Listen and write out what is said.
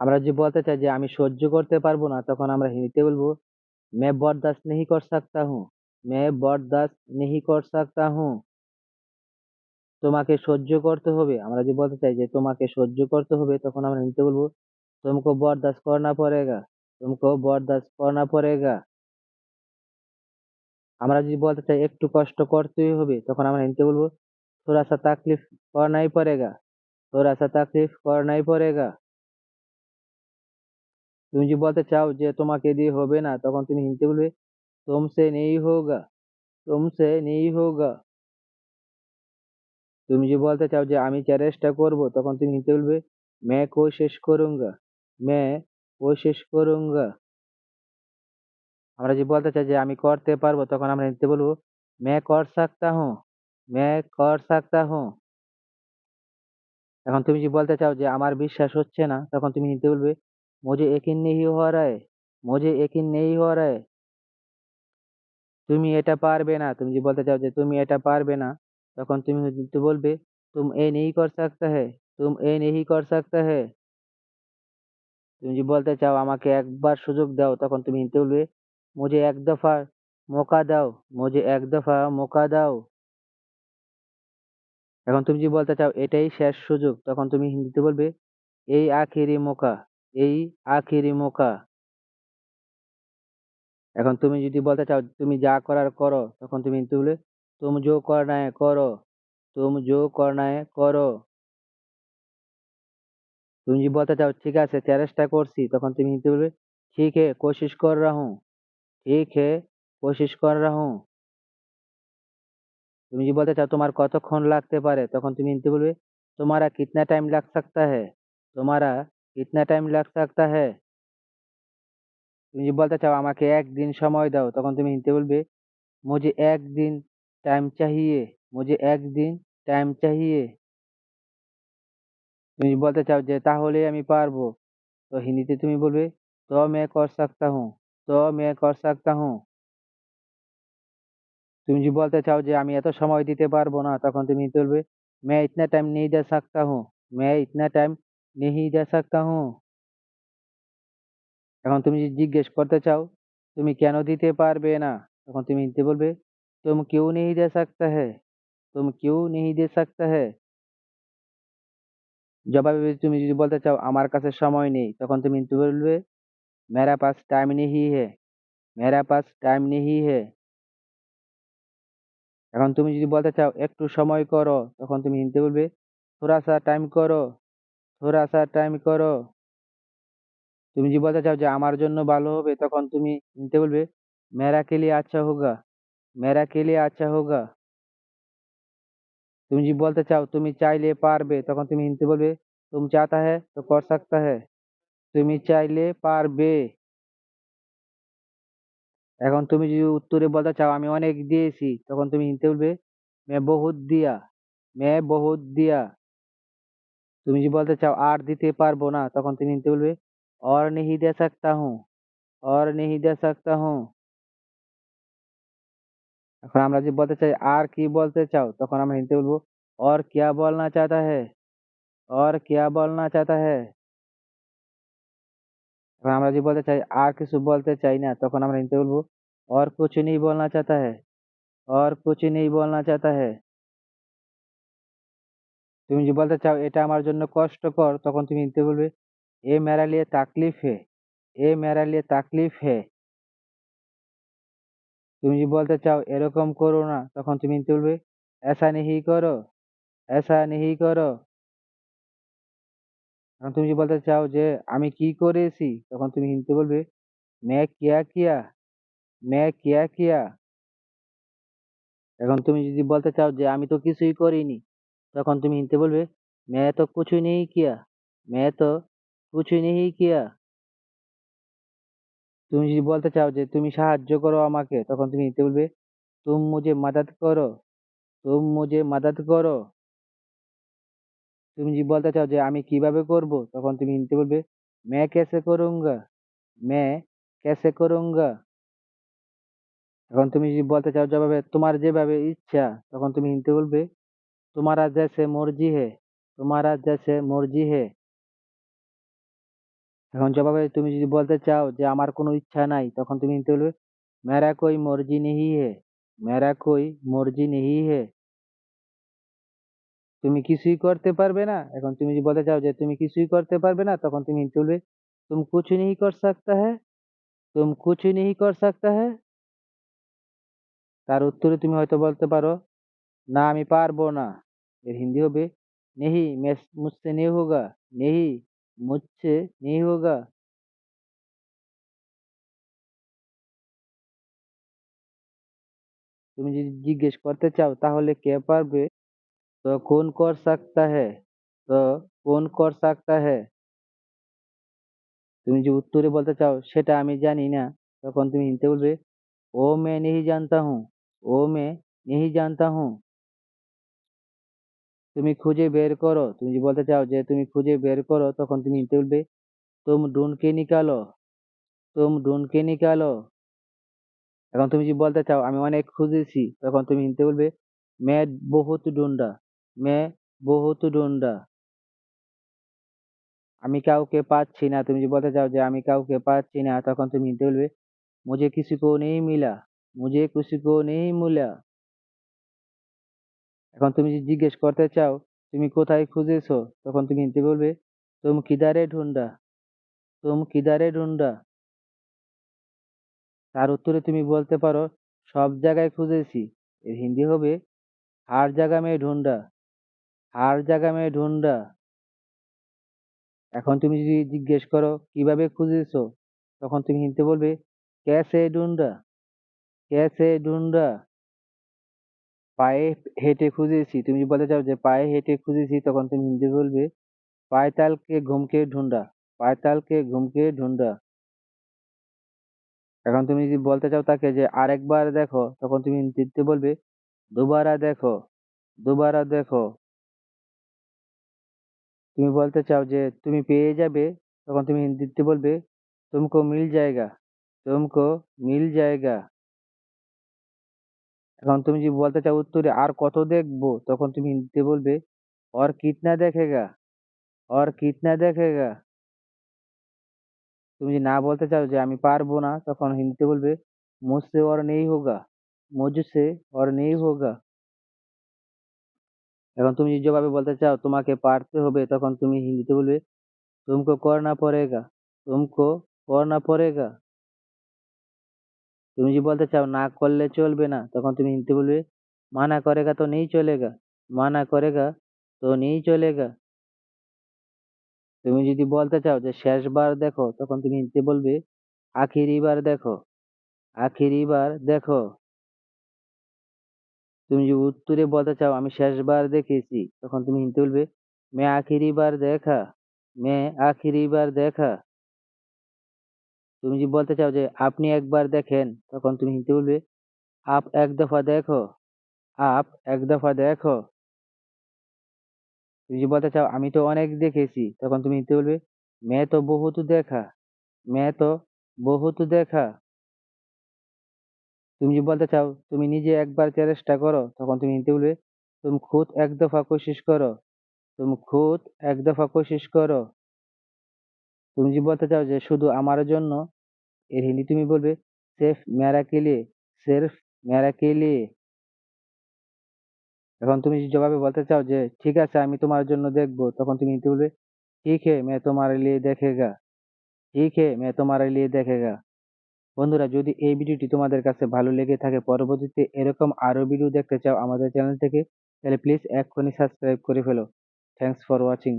আমরা যদি বলতে চাই যে আমি সহ্য করতে পারব না, তখন আমরা হিন্দিতে বলব, মে বরদাস নেহি কর সাকতা হু, মে বরদাস নেহি কর সাকতা হু। তোমাকে সহ্য করতে হবে। আমরা যদি বলতে চাই যে তোমাকে সহ্য করতে হবে, তখন আমরা হিন্দিতে বলব, তুমকো বরদাস করনা পড়েগা, তুমকো বরদাস করনা পড়েগা। আমরা যদি বলতে চাই একটু কষ্ট করতেই হবে, তখন আমরা হিন্দিতে বলব থোড়া সা তাকলিফ করনাই পড়েগা থোড়া সা তাকলিফ করনাই পড়েগা। তুমি যদি বলতে চাও যে তোমাকে দিয়ে হবে না, তখন তুমি হিন্দিতে বলবে তোমসে নেই হোগা তোমসে নেই হোগা। তুমি যদি বলতে চাও যে আমি চেষ্টা করব, তখন তুমি হিন্দিতে বলবে, মে কো শেষ করুঙ্গা, মে কোশিশ করুঙ্গা। আমরা যদি বলতে চাই যে আমি করতে পারব, তখন আমরা হিন্দিতে বলব, মে কর সাকতা হুঁ, মে কর সাকতা হুঁ। এখন তুমি যদি বলতে চাও যে আমার বিশ্বাস হচ্ছে না, তখন তুমি হিন্দিতে বলবে मुझे यकीन नहीं हो रहा है मुझे यकीन नहीं हो रहा है তুমি এটা পারবে না তুমি যদি বলতে চাও যে তুমি এটা পারবে না তখন তুমি হিন্দিতে বলবে तुम ये नहीं कर सकता है तुम ये नहीं कर सकता है তুমি যদি বলতে চাও আমাকে একবার সুযোগ দাও তখন তুমি হিন্দিতে বলবে मुझे एक दफा मौका দাও मुझे एक दफा मौका দাও এখন তুমি যদি বলতে চাও এটাই শেষ সুযোগ তখন তুমি হিন্দিতে বলবে এই আখেরি মৌকা এই আখেরি মোকা এখন তুমি যদি বলতে চাও, তুমি যা করার করো, তখন তুমি তুলে তুম যো করনায় করো, তুম যো করনায় করো। তুমি যদি বলতে চাও, ঠিক আছে, চেষ্টা করছি, তখন তুমি বলবে, ঠিক হে, কোশিশ কর রা ঠিক হে, কোশিশ কর রা তুমি যদি বলতে চাও, তোমার কতক্ষণ লাগতে পারে? তখন তুমি বলবে, তোমারা কিতনা টাইম লাগ সকতা হে? তোমারা कितना टाइम लग सकता है তুমি যদি বলতে চাও আমাকে একদিন সময় দাও তখন তুমি হিন্দিতে বলবে मुझे एक दिन टाइम चाहिए मुझे एक दिन टाइम चाहिए তুমি যদি বলতে চাও যে তাহলেই আমি পারবো তো হিন্দিতে তুমি বলবে तो मैं कर सकता हूँ तो मैं कर सकता हूँ তুমি যদি বলতে চাও যে আমি এত সময় দিতে পারবো না তখন তুমি হিন্দিতে বলবে मैं इतना टाइम नहीं दे सकता हूँ मैं इतना टाइम নেহি যা সাকতা হুঁ এখন তুমি যদি জিজ্ঞেস করতে চাও, তুমি কেন দিতে পারবে না? তখন তুমি দিতে বলবে, তুম কেউ নেহি দে সাকতা হে তুম কেউ নেহি দে সাকতা হে জবাবে তুমি যদি বলতে চাও, আমার কাছে সময় নেই, তখন তুমি বলবে, মেরা পাস টাইম নেহি হে মেরা পাস টাইম নেহি হে এখন তুমি যদি বলতে চাও, একটু সময় করো, তখন তুমি হিনতে বলবে, থোড়া সা টাইম করো। ধরে আসার টাইম করো তুমি যদি বলতে চাও যে আমার জন্য ভালো হবে তখন তুমি নিতে বলবে মেরা কে আচ্ছা হোগা মেরা কে আচ্ছা হোগা তুমি যদি বলতে চাও তুমি চাইলে পারবে তখন তুমি হিনতে বলবে তুমি চাতা হ্যাঁ তো কর সাকতা হ্যাঁ তুমি চাইলে পারবে এখন তুমি যদি উত্তরে বলতে চাও, আমি অনেক দিয়েছি তখন তুমি হিনতে বলবে, মে বহুত দিয়া, মে বহুত দিয়া। তুমি যদি বলতে চাও আর দিতে পারবো না তখন তুমি হিন্দিতে বলবে और नहीं दे सकता हूँ और नहीं दे सकता हूँ এখন আমরা যদি বলতে চাই আর কি বলতে চাও তখন আমরা হিন্দিতে বলবো और क्या बोलना चाहता है और क्या बोलना चाहता है এখন আমরা যদি বলতে চাই আর কিছু বলতে চাই না তখন আমরা হিন্দিতে বলবো और कुछ नहीं बोलना चाहता है और कुछ नहीं बोलना चाहता है তুমি যদি বলতে চাও, এটা আমার জন্য কষ্টকর তখন তুমি নিতে বলবে, এ মেরা লিয়ে তাকলিফ হে, এ মেরা লিয়ে তাকলিফ হে। তুমি যদি বলতে চাও, এরকম করো না তখন তুমি নিতে বলবে, এসা নিহি করো, এসা নিহি করো। এখন তুমি যদি বলতে চাও যে, আমি কি করেছি তখন তুমি হিনতে বলবে, মে কিয়া কিয়া, মে কিয়া কিয়া। এখন তুমি যদি বলতে চাও যে, আমি তো কিছুই করিনি তখন তুমি হিন্দিতে বলবে मैं तो कुछ नहीं किया मैं तो कुछ नहीं किया তুমি যদি বলতে চাও যে তুমি সাহায্য করো আমাকে তখন তুমি হিন্দিতে বলবে तुम मुझे मदद करो तुम मुझे मदद करो তুমি যদি বলতে চাও যে আমি কিভাবে করব তখন তুমি হিন্দিতে বলবে मैं कैसे करूँगा मैं कैसे करूँगा এখন তুমি যদি বলতে চাও যেভাবে তোমার যেভাবে ইচ্ছা তখন তুমি হিন্দিতে বলবে तुम्हारा जैसे मर्जी है तुम्हारा जैसे मर्जी है এখন জবাবে তুমি যদি বলতে চাও যে আমার কোনো ইচ্ছা নাই তখন তুমি হিন্দিতে বলবে মেরা কোই মর্জি নেহি হে মেরা কোই মর্জি নেহি হে তুমি কিছুই করতে পারবে না এখন তুমি যদি বলতে চাও যে তুমি কিছুই করতে পারবে না তখন তুমি হিন্দিতে বলবে তুম কুছ नहीं कर सकता है তুম কুছ नहीं कर सकता है তার উত্তরে তুমি হয়তো বলতে পারো না আমি পারবো না এর হিন্দি হবে নেহি মুঝসে নেই হোগা নেহি মুঝসে নেই হোগা তুমি যদি জিজ্ঞেস করতে চাও তাহলে কে পারবে তো কোন কর সাকতা হ্যায় তো কোন কর সাকতা হ্যায় তুমি যে উত্তরে বলতে চাও সেটা আমি জানি না তখন তুমি হিন্দিতে বলবে ও मैं नहीं जानता हूँ ও मैं नहीं जानता हूँ তুমি খুঁজে বের করো। তুমি যদি বলতে চাও যে তুমি খুঁজে বের করো, তখন তুমি বলবে, তুম ডুনকে নিকালো? তুম ডুনকে নিকালো? এখন তুমি যদি বলতে চাও, আমি অনেক খুঁজেছি, তখন তুমি হিনতে বলবে, মে বহুত ডুন্ডা, মে বহুত ডুন্ডা। আমি কাউকে পাচ্ছি না। তুমি যদি বলতে চাও যে, আমি কাউকে পাচ্ছি না, তখন তুমি হিনতে বলবে, মুঝে কিছু কো নেই মিলা, মুঝে কিছু কো নেই মিলা। এখন তুমি যদি জিজ্ঞেস করতে চাও, তুমি কোথায় খুঁজেছো? তখন তুমি হিন্দি বলবে, তুম কিদারে ঢুন্ডা, তুম কিদারে ঢুন্ডা। তার উত্তরে তুমি বলতে পারো, সব জায়গায় খুঁজেছি। এর হিন্দি হবে, হার জায়গা মেয়ে ঢুন্ডা, হার জায়গা মেয়ে ঢুন্ডা। এখন তুমি যদি জিজ্ঞেস করো, কীভাবে খুঁজেছো? তখন তুমি হিন্দিতে বলবে ক্যাসে ঢুন্ডা ক্যাসে ঢুন্ডা। পায়ে হেঁটে খুঁজেছি। তুমি বলতে চাও যে পায়ে হেঁটে খুঁজেছি, তখন তুমি হিন্দি বলবে, পায়তালকে ঘুমকে ঢুন্ডা, পায়তালকে ঘুমকে ঢুন্ডা। এখন তুমি যদি বলতে চাও তাকে যে, আরেকবার দেখো, তখন তুমি হিন্দিতে বলবে, দুবারা দেখো দুবারা দেখো। তুমি বলতে চাও যে, তুমি পেয়ে যাবে, তখন তুমি হিন্দিতে বলবে, তুমকো মিল জায়গা, তুমকো মিল জায়গা। এখন তুমি যদি বলতে চাও উত্তরে আর কত দেখবো তখন তুমি হিন্দিতে বলবে और कितना देखेगा और कितना देखेगा তুমি যদি না বলতে চাও যে আমি পারবো না তখন হিন্দিতে বলবে মুঝসে और नहीं होगा मुझसे और नहीं होगा এখন তুমি যদি জবাবে বলতে চাও তোমাকে পারতে হবে তখন তুমি হিন্দিতে বলবে तुमको करना पड़ेगा तुमको करना पड़ेगा তুমি যদি বলতে চাও না করলে চলবে না, তখন তুমি হিন্দিতে বলবে, মানা করেগা তো নেই চলেগা, মানা করেগা তো নেই চলেগা। তুমি যদি বলতে চাও যে শেষবার দেখো, তখন তুমি হিন্দিতে বলবে, আখিরিবার দেখো আখিরিবার দেখো। তুমি যদি উত্তরে বলতে চাও, আমি শেষবার দেখেছি তখন তুমি হিন্দিতে বলবে, মে আখিরিবার দেখা, মে আখিরিবার দেখা। তুমি যদি বলতে চাও যে আপনি একবার দেখেন, তখন তুমি হিন্দি বলবে, আপ এক দফা দেখো, আপ এক দফা দেখো। তুমি যদি বলতে চাও, আমি তো অনেক দেখেছি, তখন তুমি হিন্দি বলবে, মে তো বহুত দেখা, মে তো বহুত দেখা। তুমি যদি বলতে চাও, তুমি নিজে একবার চেষ্টা করো, তখন তুমি হিন্দি বলবে, তুমি খুদ এক দফা কোশিশ করো, তুমি খুদ এক দফা কোশিশ করো। তুমি যদি বলতে চাও যে শুধু আমার জন্য, এর হিন্দি তুমি বলবে, সেফ মেরা কে লিয়ে সেফ মেরা কে লিয়ে এখন তুমি যদি জবাবে বলতে চাও যে, ঠিক আছে, আমি তোমার জন্য দেখব, তখন তুমি হিন্দি বলবে, ঠিক হে, মে তোমার লিয়ে দেখেগা, ঠিক হে, মে তোমার লিয়ে দেখেগা। বন্ধুরা, যদি এই ভিডিওটি তোমাদের কাছে ভালো লেগে থাকে, পরবর্তীতে এরকম আরও ভিডিও দেখতে চাও আমাদের চ্যানেল থেকে, তাহলে প্লিজ এক্ষুনি সাবস্ক্রাইব করে ফেলো। Thanks for watching